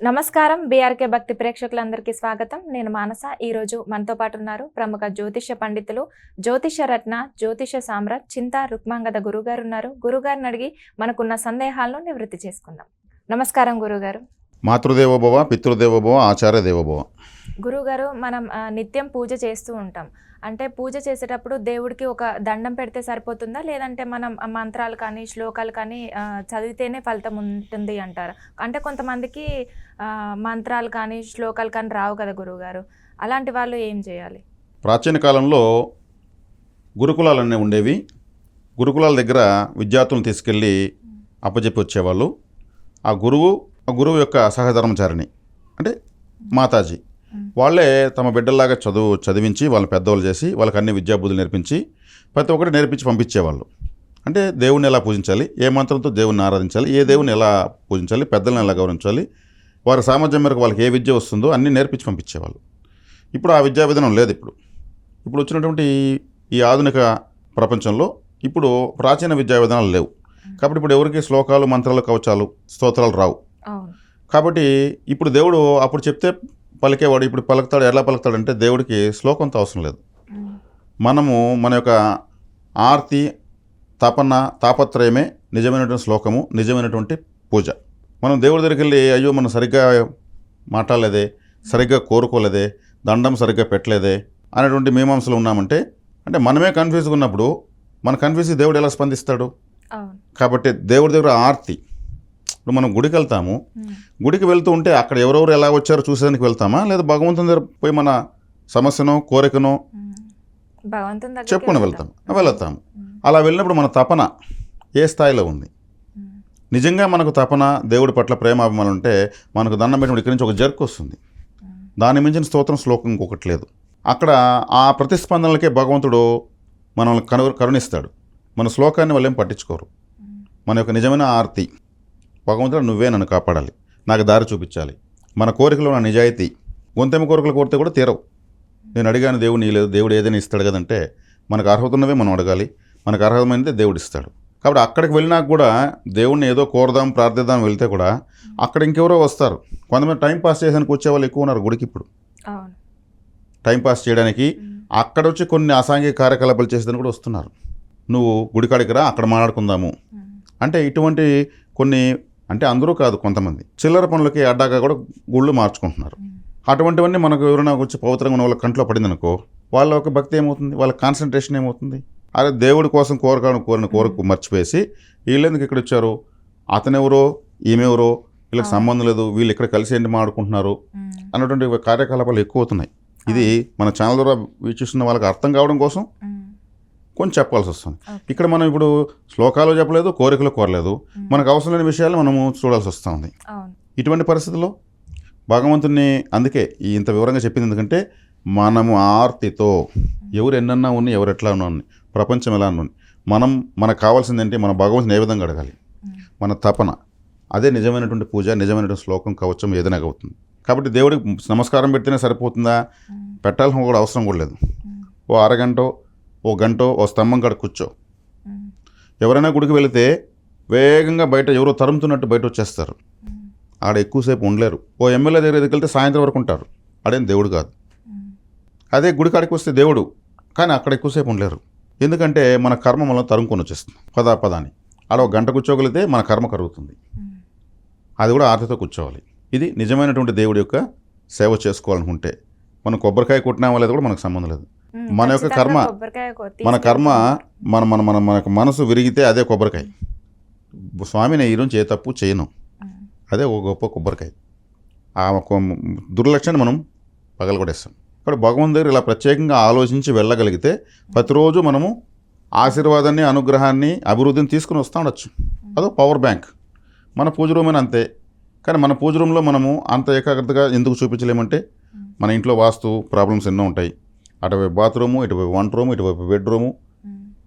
నమస్కారం బీఆర్కే భక్తి ప్రేక్షకులందరికీ స్వాగతం. నేను మానస. ఈరోజు మనతో పాటు ఉన్నారు ప్రముఖ జ్యోతిష పండితులు జ్యోతిష రత్న జ్యోతిష సామ్రాట్ చింత రుక్మాంగద గురుగారు ఉన్నారు. గురుగారిని అడిగి మనకున్న సందేహాలను నివృత్తి చేసుకుందాం. నమస్కారం గురుగారు. మాతృదేవోభవ పితృదేవోభవ ఆచార్య దేవోభవ. గురుగారు మనం నిత్యం పూజ చేస్తూ ఉంటాం. అంటే పూజ చేసేటప్పుడు దేవుడికి ఒక దండం పెడితే సరిపోతుందా? లేదంటే మనం మంత్రాలు కానీ శ్లోకాలు కానీ చదివితేనే ఫలితం ఉంటుంది అంటారు? అంటే కొంతమందికి మంత్రాలు కానీ శ్లోకాలు కానీ రావు కదా గురువుగారు. అలాంటి వాళ్ళు ఏం చేయాలి? ప్రాచీన కాలంలో గురుకులాలన్నీ ఉండేవి. గురుకులాల దగ్గర విద్యార్థులను తీసుకెళ్ళి అప్పచెప్పి వచ్చేవాళ్ళు. ఆ గురువు ఆ గురువు యొక్క సహధర్మచారిణి. అంటే మాతాజీ. వాళ్ళే తమ బిడ్డల్లాగా చదువు చదివించి వాళ్ళని పెద్దవాళ్ళు చేసి వాళ్ళకి అన్ని విద్యాబుద్ధులు నేర్పించి ప్రతి ఒక్కటి నేర్పించి పంపించేవాళ్ళు. అంటే దేవుణ్ణి ఎలా పూజించాలి? ఏ మంత్రంతో దేవుణ్ణి ఆరాధించాలి? ఏ దేవుని ఎలా పూజించాలి? పెద్దలను ఎలా గౌరవించాలి? వారి సామర్థ్యం మేరకు వాళ్ళకి ఏ విద్య వస్తుందో అన్నీ నేర్పించి పంపించేవాళ్ళు. ఇప్పుడు ఆ విద్యా విధానం లేదు ఇప్పుడు. ఇప్పుడు వచ్చినటువంటి ఈ- ఆధునిక ప్రపంచంలో ఇప్పుడు ప్రాచీన విద్యా విధానాలు లేవు. కాబట్టి ఇప్పుడు ఎవరికి శ్లోకాలు మంత్రాలు కవచాలు స్తోత్రాలు రావు. కాబట్టి ఇప్పుడు దేవుడు అప్పుడు చెప్తే పలికేవాడు ఇప్పుడు పలుకుతాడు ఎలా పలుకుతాడంటే దేవుడికి శ్లోకంతో అవసరం లేదు. మనము మన యొక్క ఆర్తి తపన తాపత్రయమే నిజమైనటువంటి శ్లోకము నిజమైనటువంటి పూజ. మనం దేవుడి దగ్గరికి వెళ్ళి అయ్యో మనం సరిగ్గా మాట్లాడలేదే సరిగ్గా కోరుకోలేదే దండం సరిగ్గా పెట్టలేదే అనేటువంటి మీమాంసలు ఉన్నామంటే అంటే మనమే కన్ఫ్యూజ్గా ఉన్నప్పుడు మన కన్ఫ్యూజ్ దేవుడు ఎలా స్పందిస్తాడు? కాబట్టి దేవుడి దగ్గర ఆర్తి ఇప్పుడు మనం గుడికి వెళ్తాము గుడికి వెళ్తూ ఉంటే అక్కడ ఎవరెవరు ఎలా వచ్చారో చూసేదానికి వెళ్తామా? లేదా భగవంతుని దగ్గర పోయి మన సమస్యనో కోరికనో చెప్పుకొని వెళ్తాం. వెళ్తాము. అలా వెళ్ళినప్పుడు మన తపన ఏ స్థాయిలో ఉంది? నిజంగా మనకు తపన దేవుడి పట్ల ప్రేమాభిమానం ఉంటే మనకు దండం పెట్టినప్పుడు ఇక్కడి నుంచి ఒక జర్క్ వస్తుంది. దాని మించిన స్తోత్రం శ్లోకం ఇంకొకటి లేదు. అక్కడ ఆ ప్రతిస్పందనలకే భగవంతుడు మనల్ని కను కరుణిస్తాడు. మన శ్లోకాన్ని వాళ్ళేం పట్టించుకోరు. మన యొక్క నిజమైన ఆర్తి. భగవంతుడు నువ్వే నన్ను కాపాడాలి. నాకు దారి చూపించాలి. మన కోరికలో నా నిజాయితీ. గొంతెమ్మ కోరికలు కోరితే కూడా తీరవు. నేను అడిగాను దేవుడు నీలేదు దేవుడు ఏదైనా ఇస్తాడు కదంటే మనకు అర్హత ఉన్నవే మనం అడగాలి. మనకు అర్హమైనదే దేవుడు ఇస్తాడు. కాబట్టి అక్కడికి వెళ్ళినాక కూడా దేవుడిని ఏదో కోరదాం ప్రార్థిద్దాం వెళ్తే కూడా అక్కడ ఇంకెవరో వస్తారు. కొంతమంది టైం పాస్ చేసానికి వచ్చే వాళ్ళు ఎక్కువ ఉన్నారు గుడికి ఇప్పుడు. టైం పాస్ చేయడానికి అక్కడ వచ్చి కొన్ని అసాంఘిక కార్యకలాపాలు చేసేదని కూడా వస్తున్నారు. నువ్వు గుడికాడికి రా అక్కడ మాట్లాడుకుందాము. అంటే ఇటువంటి కొన్ని అంటే అందరూ కాదు కొంతమంది. చిల్లర పనులకి అడ్డాగా కూడా గుళ్ళు మార్చుకుంటున్నారు. అటువంటివన్నీ మనకు ఎవరైనా వచ్చి పవిత్రంగా ఉన్న వాళ్ళ కంట్లో పడిందనుకో వాళ్ళ ఒక భక్తి ఏమవుతుంది? వాళ్ళ కాన్సన్ట్రేషన్ ఏమవుతుంది? అరే దేవుడి కోసం కోరకాలను కోరిన కోరిక మర్చిపోయేసి వీళ్ళెందుకు ఇక్కడ వచ్చారు? అతనెవరో? ఈమెవరో? వీళ్ళకి. సంబంధం లేదు. వీళ్ళు ఇక్కడ కలిసి ఏంటి మాడుకుంటున్నారు అన్నటువంటి కార్యకలాపాలు ఎక్కువ అవుతున్నాయి ఇది మన ఛానల్ ద్వారా వీక్షిస్తున్న వాళ్ళకి అర్థం కావడం కోసం కొంచెం చెప్పాల్సి వస్తుంది. ఇక్కడ మనం ఇప్పుడు శ్లోకాలు చెప్పలేదు కోరికలు కోరలేదు. మనకు అవసరం లేని విషయాలు మనము చూడాల్సి వస్తుంది. ఇటువంటి పరిస్థితుల్లో భగవంతుని అందుకే ఇంత వివరంగా చెప్పింది ఎందుకంటే మనము ఆర్తితో ఎవరు ఎన్నన్నా ఉన్ని ఎవరు ఎట్లా ఉన్నా ప్రపంచం ఎలా ఉన్నా మనం మనకు కావాల్సింది ఏంటి మన భగవంతుని ఏ విధంగా అడగాలి? మన తపన. అదే నిజమైనటువంటి పూజ నిజమైనటువంటి శ్లోకం కవచం ఏదైనా అవుతుంది కాబట్టి దేవుడికి నమస్కారం పెడితేనే సరిపోతుందా? పెట్టాల్సిన కూడా అవసరం కూడా లేదు. ఓ అరగంటో ఓ గంటో ఓ స్తంభం కాడ కూర్చో. ఎవరైనా గుడికి వెళితే వేగంగా బయట ఎవరో తరుముతున్నట్టు బయట వచ్చేస్తారు. ఆడ ఎక్కువసేపు ఉండలేరు. ఓ ఎమ్మెల్యే దగ్గర దగ్గరికి వెళ్తే సాయంత్రం వరకు ఉంటారు. ఆడేం దేవుడు కాదు. అదే గుడి కాడికి వస్తే దేవుడు కానీ అక్కడ ఎక్కువసేపు ఉండలేరు. ఎందుకంటే మన కర్మ మనం తరుముకొని వచ్చేస్తుంది. పదా పదాని. ఆడ ఒక గంట కూర్చోగలిగితే మన కర్మ కరుగుతుంది. అది కూడా ఆర్తితో కూర్చోవాలి. ఇది నిజమైనటువంటి దేవుడి యొక్క సేవ చేసుకోవాలనుకుంటే మనం కొబ్బరికాయ కొట్టినా లేదు కూడా మనకు సంబంధం లేదు. మన యొక్క కర్మ, మన కర్మ. మన మన మన మనకు మనసు విరిగితే అదే కొబ్బరికాయ. స్వామి నేను ఈరోజు ఏ తప్పు చేయను. అదే ఒక గొప్ప కొబ్బరికాయ. ఆ దుర్లక్ష్యాన్ని మనం పగలగొడేస్తాం ఇక్కడ భగవంతు దగ్గర ఇలా ప్రత్యేకంగా ఆలోచించి వెళ్ళగలిగితే ప్రతిరోజు మనము ఆశీర్వాదాన్ని అనుగ్రహాన్ని అభివృద్ధిని తీసుకుని వస్తూ ఉండొచ్చు. అదో పవర్ బ్యాంక్. మన పూజ రూమ్ అంతే. కానీ మన పూజ రూమ్లో మనము అంత ఏకాగ్రతగా ఎందుకు చూపించలేమంటే మన ఇంట్లో వాస్తు ప్రాబ్లమ్స్ ఎన్నో ఉంటాయి. అటువైపు బాత్రూము ఇటువైపు వంట రూము ఇటువైపు బెడ్రూము.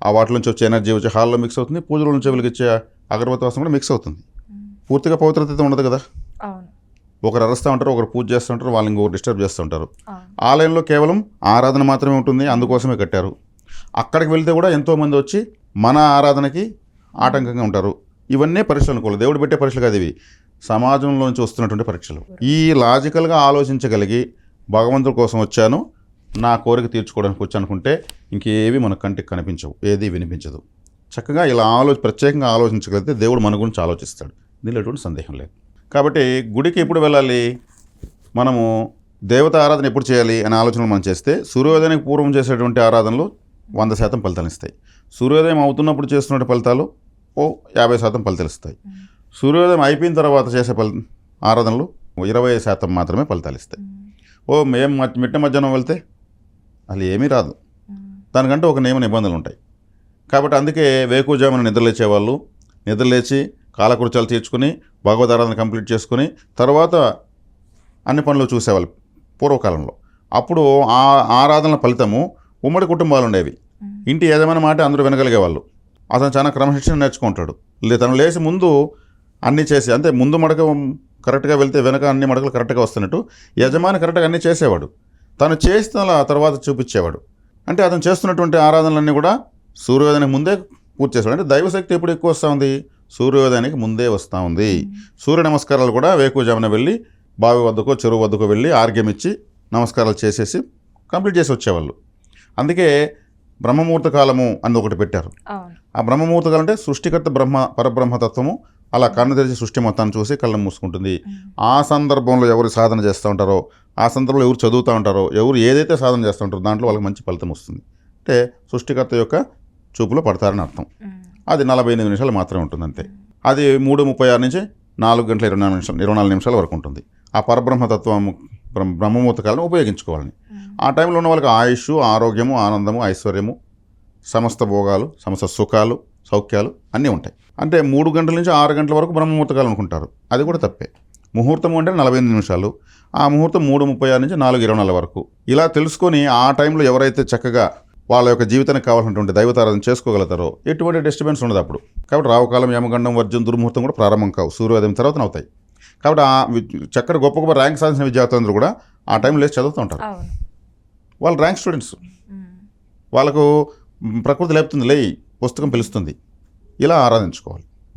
ఆ వాటి నుంచి వచ్చే ఎనర్జీ వచ్చే హాల్లో మిక్స్ అవుతుంది పూజ రూమ్ నుంచి వెలిగించే అగరబత్తి వాసన కూడా మిక్స్ అవుతుంది. పూర్తిగా పవిత్రత అయితే ఉండదు కదా? ఒకరు అరుస్తూ ఉంటారు ఒకరు పూజ చేస్తూ ఉంటారు వాళ్ళని ఇంకొకరు డిస్టర్బ్ చేస్తూ ఉంటారు. ఆలయంలో కేవలం ఆరాధన మాత్రమే ఉంటుంది అందుకోసమే కట్టారు. అక్కడికి వెళ్తే కూడా ఎంతోమంది వచ్చి మన ఆరాధనకి ఆటంకంగా ఉంటారు. ఇవన్నీ పరీక్షలు అనుకోవాలి. దేవుడు పెట్టే పరీక్షలు కాదు ఇవి. సమాజంలో నుంచి వస్తున్నటువంటి పరీక్షలు. ఈ లాజికల్గా ఆలోచించగలిగి భగవంతుడి కోసం వచ్చాను. నా కోరిక తీర్చుకోవడానికి వచ్చి అనుకుంటే ఇంకేవి మన కంటికి కనిపించవు ఏది వినిపించదు. చక్కగా ఇలా ఆలో ప్రత్యేకంగా ఆలోచించగలిగితే దేవుడు మన గురించి ఆలోచిస్తాడు. దీనిలో ఎటువంటి సందేహం లేదు. కాబట్టి గుడికి ఎప్పుడు వెళ్ళాలి? మనము దేవత ఆరాధన ఎప్పుడు చేయాలి అనే ఆలోచనలు మనం చేస్తే సూర్యోదయానికి పూర్వం చేసేటువంటి ఆరాధనలు వంద శాతం ఫలితాలు ఇస్తాయి. సూర్యోదయం అవుతున్నప్పుడు చేస్తున్న ఫలితాలు ఓ యాభై శాతం ఫలితాలు ఇస్తాయి. సూర్యోదయం అయిపోయిన తర్వాత చేసే ఫలి ఆరాధనలు ఇరవై శాతం మాత్రమే ఫలితాలు ఇస్తాయి. ఓ మేము మిట్ట మధ్యాహ్నం వెళ్తే అసలు ఏమీ రాదు. దానికంటే ఒక నియమ నిబంధనలు ఉంటాయి కాబట్టి అందుకే వేకుజామున నిద్రలేచేవాళ్ళు నిద్రలేచి కాలకృత్యాలు తీర్చుకుని భగవద్ కంప్లీట్ చేసుకుని తర్వాత అన్ని పనులు చూసేవాళ్ళు పూర్వకాలంలో. అప్పుడు ఆ ఆరాధనల ఫలితము ఉమ్మడి కుటుంబాలు ఉండేవి ఇంటి యజమాని మాట అందరూ వినగలిగేవాళ్ళు. అతను చాలా క్రమశిక్షణ నేర్చుకుంటాడు. లే తను లేచి ముందు అన్నీ చేసి అంటే ముందు మడక కరెక్ట్గా వెళ్తే వెనక అన్ని మడకలు కరెక్ట్గా వస్తున్నట్టు యజమాని కరెక్ట్గా అన్నీ చేసేవాడు. తను చేసిన తర్వాత చూపించేవాడు. అంటే అతను చేస్తున్నటువంటి ఆరాధనలన్నీ కూడా సూర్యోదయానికి ముందే పూర్తి చేస్తాడు అంటే దైవశక్తి ఎప్పుడు ఎక్కువ వస్తూ ఉంది? సూర్యోదయానికి ముందే వస్తూ ఉంది. సూర్య నమస్కారాలు కూడా వేకువజామున వెళ్ళి బావి వద్దకో చెరువు వద్దకో వెళ్ళి ఆర్గ్యం ఇచ్చి నమస్కారాలు చేసేసి కంప్లీట్ చేసి వచ్చేవాళ్ళు. అందుకే బ్రహ్మముహూర్త కాలము అని ఒకటి పెట్టారు. ఆ బ్రహ్మముహూర్త కాలం అంటే సృష్టికర్త బ్రహ్మ పరబ్రహ్మతత్వము అలా కన్ను తెరిచి సృష్టి మొత్తాన్ని చూసి కళ్ళను మూసుకుంటుంది. ఆ సందర్భంలో ఎవరు సాధన చేస్తూ ఉంటారో ఆ సందర్భంలో ఎవరు చదువుతూ ఉంటారో ఎవరు ఏదైతే సాధన చేస్తూ ఉంటారో దాంట్లో వాళ్ళకి మంచి ఫలితం వస్తుంది. అంటే సృష్టికర్త యొక్క చూపులో పడతారని అర్థం. అది నలభై ఎనిమిది నిమిషాలు మాత్రమే ఉంటుంది అంతే అది మూడు ముప్పై ఆరు నుంచి నాలుగు గంటల ఇరవై నాలుగు నిమిషాలు ఇరవై నాలుగు నిమిషాల వరకు ఉంటుంది. ఆ పరబ్రహ్మతత్వం బ్రహ్మ- బ్రహ్మముహూర్త కాలం ఉపయోగించుకోవాలని ఆ టైంలో ఉన్న వాళ్ళకి ఆయుష్ ఆరోగ్యము ఆనందము ఐశ్వర్యము సమస్త భోగాలు సమస్త సుఖాలు సౌఖ్యాలు అన్నీ ఉంటాయి. అంటే మూడు గంటల నుంచి ఆరు గంటల వరకు బ్రహ్మముహూర్తకాలు అనుకుంటారు. అది కూడా తప్పే. ముహూర్తం అంటే నలభై ఎనిమిది నిమిషాలు. ఆ ముహూర్తం మూడు ముప్పై ఆరు నుంచి నాలుగు ఇరవై నాలుగు వరకు. ఇలా తెలుసుకొని ఆ టైంలో ఎవరైతే చక్కగా వాళ్ళ యొక్క జీవితానికి కావాల్సినటువంటి దైవతారాధన చేసుకోగలుగుతారో ఎటువంటి డిస్టర్బెన్స్ ఉండదు అప్పుడు. కాబట్టి రావుకాలం యమగండం వర్జం దుర్ముహూర్తం కూడా ప్రారంభం కావు. సూర్యోదయం తర్వాత అవుతాయి కాబట్టి ఆ చక్కటి గొప్ప గొప్ప ర్యాంక్ సాధించిన విద్యార్థులందరూ కూడా ఆ టైంలో లేచి చదువుతూ ఉంటారు. వాళ్ళు ర్యాంక్ స్టూడెంట్స్. వాళ్ళకు ప్రకృతి లేపుతుంది లే పుస్తకం పిలుస్తుంది. ఇలా ఆరాధించుకోవాలి.